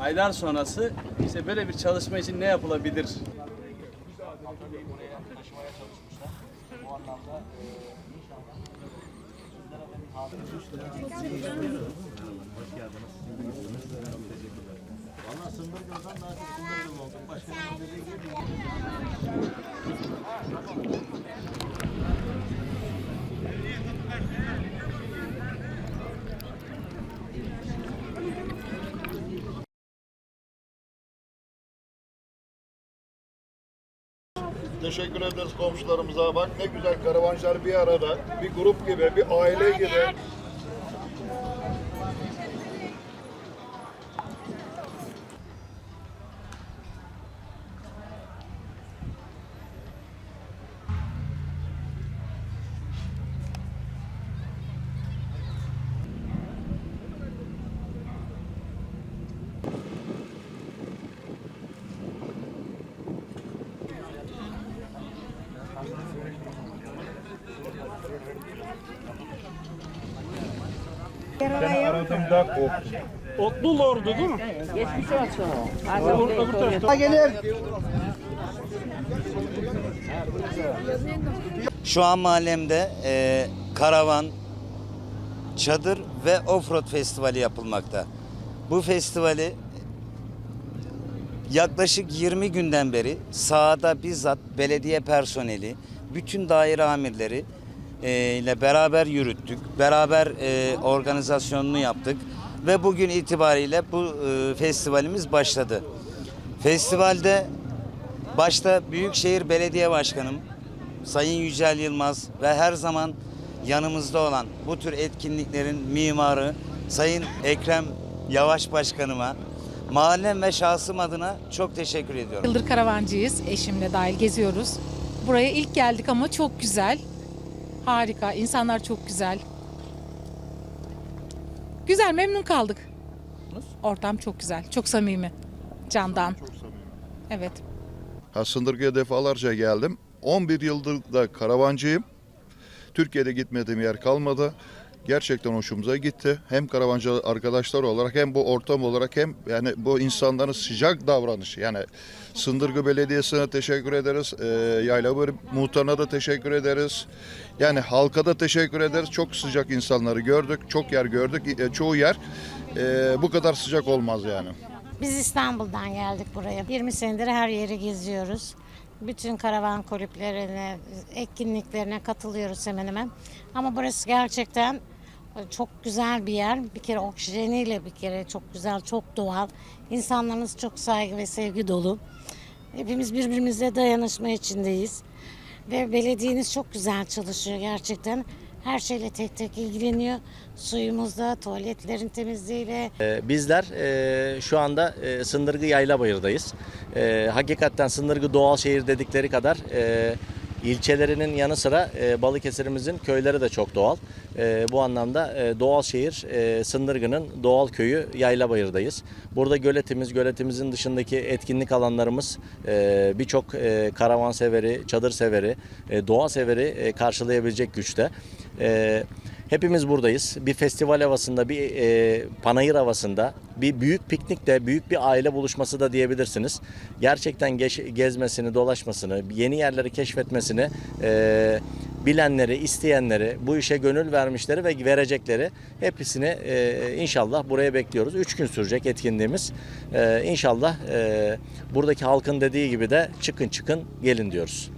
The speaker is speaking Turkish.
Aylar sonrası işte böyle bir çalışma için ne yapılabilir? Hoş geldiniz. Teşekkürler. Valla sınır gözden daha çok sınır yolu oldum. Başka bir şey değil. Teşekkür ederiz komşularımıza. Bak ne güzel karavancılar bir arada, bir grup gibi, bir aile gibi. Seni aradığımda korktum. Otlu Lord'u değil mi? Şu an mahallemde e, karavan, çadır ve offroad festivali yapılmakta. Bu festivali yaklaşık 20 günden beri sahada bizzat belediye personeli, bütün daire amirleri ile beraber yürüttük. Beraber e, organizasyonunu yaptık ve bugün itibariyle bu e, festivalimiz başladı. Festivalde başta Büyükşehir Belediye Başkanım Sayın Yücel Yılmaz ve her zaman yanımızda olan bu tür etkinliklerin mimarı Sayın Ekrem Yavaş Başkanıma mahallem ve şahsım adına çok teşekkür ediyorum. Yıldır karavancıyız. Eşimle dahil geziyoruz. Buraya ilk geldik ama çok güzel. Harika. İnsanlar çok güzel. Güzel memnun kaldık. Ortam çok güzel. Çok samimi. Candan. Evet. Ha, Sındırgı'ya defalarca geldim. 11 yıldır da karavancıyım. Türkiye'de gitmediğim yer kalmadı. Gerçekten hoşumuza gitti. Hem karavancı arkadaşlar olarak hem bu ortam olarak hem yani bu insanların sıcak davranışı. Yani Sındırgı Belediyesi'ne teşekkür ederiz. E, Yaylabır Muhtarı'na da teşekkür ederiz. Yani halka da teşekkür ederiz. Çok sıcak insanları gördük. Çok yer gördük. E, çoğu yer e, bu kadar sıcak olmaz yani. Biz İstanbul'dan geldik buraya. 20 senedir her yeri geziyoruz. Bütün karavan kulüplerine, etkinliklerine katılıyoruz hemen hemen. Ama burası gerçekten çok güzel bir yer. Bir kere oksijeniyle bir kere çok güzel, çok doğal. İnsanlarımız çok saygı ve sevgi dolu. Hepimiz birbirimizle dayanışma içindeyiz. Ve belediyeniz çok güzel çalışıyor gerçekten. Her şeyle tek tek ilgileniyor. Suyumuzda, tuvaletlerin temizliğiyle, Ee, Bizler e, şu anda e, Sındırgı Yaylabayır'dayız. E, hakikaten Sındırgı doğal şehir dedikleri kadar e, ilçelerinin yanı sıra e, Balıkesir'imizin köyleri de çok doğal. E, bu anlamda e, doğal şehir e, Sındırgı'nın doğal köyü Yaylabayır'dayız. Burada göletimiz, göletimizin dışındaki etkinlik alanlarımız e, birçok e, karavan severi, çadır severi, e, doğa severi e, karşılayabilecek güçte. E, Hepimiz buradayız. Bir festival havasında, bir e, panayır havasında, bir büyük piknikte, büyük bir aile buluşması da diyebilirsiniz. Gerçekten geç- gezmesini, dolaşmasını, yeni yerleri keşfetmesini, e, bilenleri, isteyenleri, bu işe gönül vermişleri ve verecekleri hepsini e, inşallah buraya bekliyoruz. Üç gün sürecek etkinliğimiz. E, inşallah e, buradaki halkın dediği gibi de çıkın çıkın gelin diyoruz.